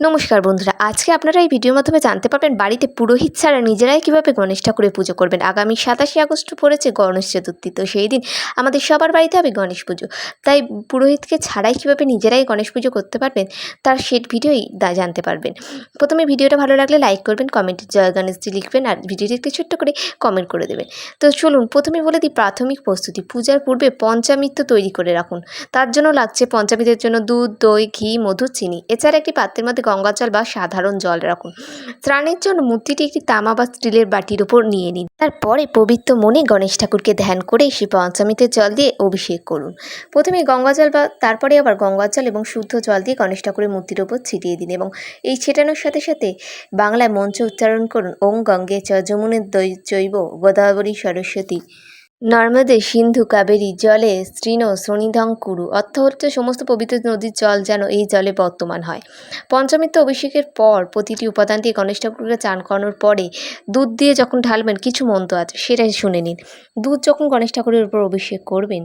নমস্কার বন্ধুরা, আজকে আপনারা এই ভিডিওর মাধ্যমে জানতে পারবেন বাড়িতে পুরোহিত ছাড়া নিজেরাই কীভাবে গণেশ ঠাকুরের পুজো করবেন। আগামী সাতাশে আগস্ট পড়েছে গণেশ চতুর্থী, তো সেই দিন আমাদের সবার বাড়িতে হবে গণেশ পুজো। তাই পুরোহিতকে ছাড়াই কীভাবে নিজেরাই গণেশ পুজো করতে পারবেন, তার সেট ভিডিওই জানতে পারবেন। প্রথমে ভিডিওটা ভালো লাগলে লাইক করবেন, কমেন্টে জয় গণেশজি লিখবেন আর ভিডিওটিকে ছোট্ট করে কমেন্ট করে দেবেন। তো চলুন, প্রথমে বলে দিই প্রাথমিক প্রস্তুতি, পূজার পূর্বে পঞ্চামৃত তৈরি করে রাখুন। তার জন্য লাগছে পঞ্চামৃতের জন্য দুধ, দই, ঘি মধু চিনি। এছাড়া একটি পাত্রের মধ্যে গঙ্গা জল বা সাধারণ জল রাখুন। স্নানের জন্য মূর্তিটি একটি তামা বা স্টিলের বাটির উপর নিয়ে নিন। তারপরে পবিত্র মনে গণেশ ঠাকুরকে ধ্যান করে সেই পঞ্চামৃতের জল দিয়ে অভিষেক করুন। প্রথমে গঙ্গা জল বা তারপরে আবার গঙ্গা জল এবং শুদ্ধ জল দিয়ে গণেশ ঠাকুরের মূর্তির ওপর ছিটিয়ে দিন এবং এই ছেটানোর সাথে সাথে বাংলায় মঞ্চ উচ্চারণ করুন, ওং গঙ্গে চ যমুনের দৈ জৈব গোদাবরী সরস্বতী। নর্মদে সিন্ধু কাবেরী জলে তৃণ শ্রোণিধং কুরু। অর্থ হচ্ছে সমস্ত পবিত্র নদীর জল যেন এই জলে বর্তমান হয়। পঞ্চমিত্র অভিষেকের পর প্রতিটি উপাদান দিয়ে গণেশ ঠাকুরকে চান করানোর পরে দুধ দিয়ে যখন ঢালবেন, কিছু মন্ত্র আছে, সেটাই শুনে নিন। দুধ যখন গণেশ ঠাকুরের উপর অভিষেক করবেন,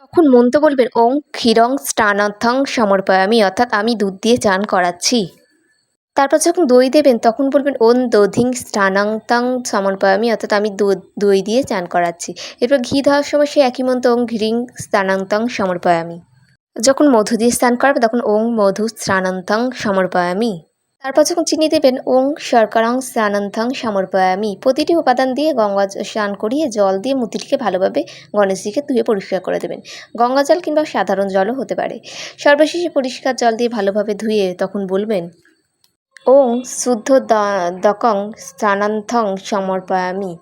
তখন মন্ত্র বলবেন, ওং ক্ষীরং স্নানাথং সমর্পয়ামি অর্থাৎ আমি দুধ দিয়ে চান করাচ্ছি। তারপর যখন দই দেবেন, তখন বলবেন, ওন দধিং স্নানাংতাং সমর্পয়ামি অর্থাৎ আমি দই দিয়ে চান করাচ্ছি। এরপর ঘি দেওয়ার সময় সে একই মন্ত্র, ওং ঘ্রিং স্নানাংতাং সমর্পয়ামি যখন মধু দিয়ে স্নান করাবে, তখন ওং মধু স্নানান্তাং সমর্পয়ামি তারপর যখন চিনি দেবেন, ওং শর্করাং স্নানান্তাং সমর্পয়ামি প্রতিটি উপাদান দিয়ে গঙ্গা স্নান করিয়ে জল দিয়ে মূর্তিটিকে ভালোভাবে গণেশজিকে ধুয়ে পরিষ্কার করে দেবেন। গঙ্গা জল কিংবা সাধারণ জলও হতে পারে। সর্বশেষে পরিষ্কার জল দিয়ে ভালোভাবে ধুয়ে তখন বলবেন ওং শুদ্ধ দকং স্নানান্থং সমর্পয়ামি।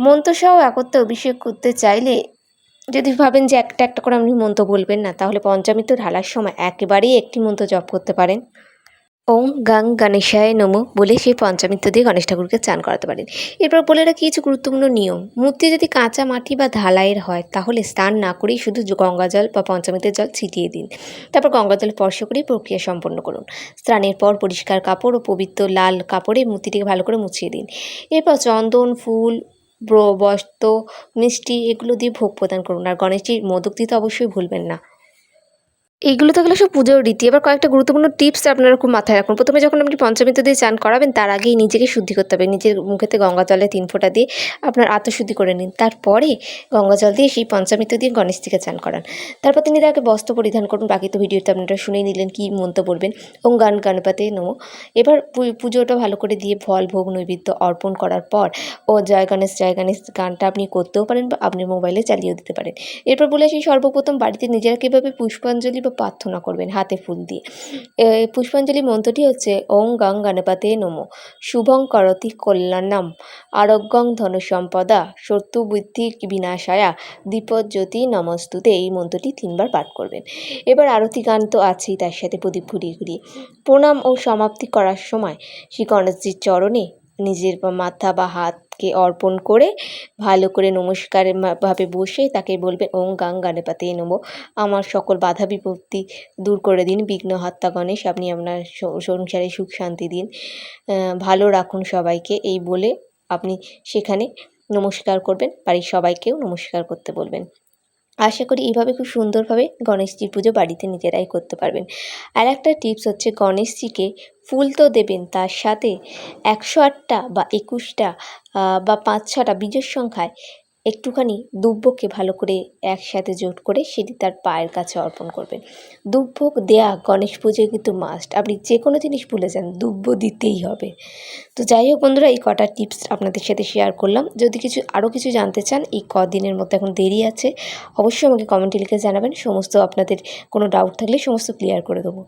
মন্ত্রসহ একত্রে অভিষেক করতে চাইলে যদি ভাবেন যে একটা একটা করে আপনি মন্ত্র বলবেন না, তাহলে পঞ্চামৃত ঢালার সময় একেবারেই একটি মন্ত্র জপ করতে পারেন। ওং গাং গণেশায় নমো বলে সেই পঞ্চামৃত দিয়ে গণেশ ঠাকুরকে চান করাতে পারেন। এরপর বলে রাখি, কিছু গুরুত্বপূর্ণ নিয়ম। মূর্তি যদি কাঁচা মাটি বা ঢালাইয়ের হয়, তাহলে স্নান না করেই শুধু গঙ্গা জল বা পঞ্চামৃতের জল ছিটিয়ে দিন। তারপর গঙ্গা জল স্পর্শ করেই প্রক্রিয়া সম্পন্ন করুন। স্নানের পর পরিষ্কার কাপড় ও পবিত্র লাল কাপড়ে মূর্তিটিকে ভালো করে মুছিয়ে দিন। এরপর চন্দন, ফুল, ব্র বস্ত্র, মিষ্টি এগুলো দিয়ে ভোগ প্রদান করুন। আর গণেশজির মোদক দিতে অবশ্যই ভুলবেন না। এইগুলো তো গেলো সব পুজোর রীতি। এবার কয়েকটা গুরুত্বপূর্ণ টিপস আপনারা খুব মাথায় রাখুন। প্রথমে যখন আপনি পঞ্চমৃত দিয়ে চান করাবেন, তার আগেই নিজেকে শুদ্ধি করতে হবে। নিজের মুখেতে গঙ্গা জলে তিন ফোঁটা দিয়ে আপনার আত্মশুদ্ধি করে নিন। তারপরে গঙ্গা জল দিয়ে সেই পঞ্চামৃত দিয়ে গণেশজিকে চান করান। তারপর তিনি তাকে বস্ত্র পরিধান করুন। বাকি তো ভিডিওতে আপনারা শুনেই নিলেন কী মন্ত্র বলবেন ওং গান গণপতি নমো। এবার পুজোটা ভালো করে দিয়ে ফল, ভোগ, নৈবেদ্য অর্পণ করার পর, ও জয় গণেশ জয় গণেশ গানটা আপনি করতেও পারেন বা আপনি মোবাইলে চালিয়েও দিতে পারেন। এরপর বলে আসি, সর্বপ্রথম বাড়িতে নিজেরা কীভাবে পুষ্পাঞ্জলি বা প্রার্থনা করবেন হাতে ফুল দিয়ে। পুষ্পাঞ্জলি মন্ত্রটি হচ্ছে ওং গং গণপতে নমো। শুভং করতি কল্যাণম। আরোগ্যং শত্রু বুদ্ধি বিনাশায়া। দীপজ্যোতি নমস্তুতে। এই মন্ত্রটি তিনবার পাঠ করবেন। এবার আরতি গান তো আছেই তার সাথে প্রদীপ ঘুরিয়ে ঘুরিয়ে প্রণাম ও সমাপ্তি করার সময় শ্রী গণেশজির চরণে নিজের মাথা বা হাতকে অর্পণ করে ভালো করে নমস্কার ভাবে বসে তাকে বলবে ওং গাং গণপতে নমো। আমার সকল বাধা বিপত্তি দূর করে দিন বিঘ্নহর্তা গণেশ, আপনি আপনার সংসারে সুখ শান্তি দিন। ভালো রাখুন সবাইকে, এই বলে আপনি সেখানে নমস্কার করবেন। বাড়ির সবাইকেও নমস্কার করতে বলবেন। আশা করি এইভাবে খুব সুন্দরভাবে গণেশজির পুজো বাড়িতে নিজেরাই করতে পারবেন। আর একটা টিপস হচ্ছে গণেশজিকে ফুল তো দেবেন, তার সাথে একশো আটটা বা একুশটা বা পাঁচ ছটা বীজের সংখ্যায় একটুখানি দুব্বকে ভালো করে একসাথে জোট করে সেটি তার পায়ের কাছে অর্পণ করবেন। দুব্বক দেয়া গণেশ পুজোয় কিন্তু মাস্ট আপনি যে কোনো জিনিস ভুলে যান, দুব্ব দিতেই হবে। তো যাই হোক বন্ধুরা, এই কটা টিপস আপনাদের সাথে শেয়ার করলাম। যদি কিছু আরও কিছু জানতে চান, এই কদিনের মধ্যে এখন দেরি আছে, অবশ্যই আমাকে কমেন্টে লিখে জানাবেন। সমস্ত আপনাদের কোনো ডাউট থাকলে সমস্ত ক্লিয়ার করে দেবো।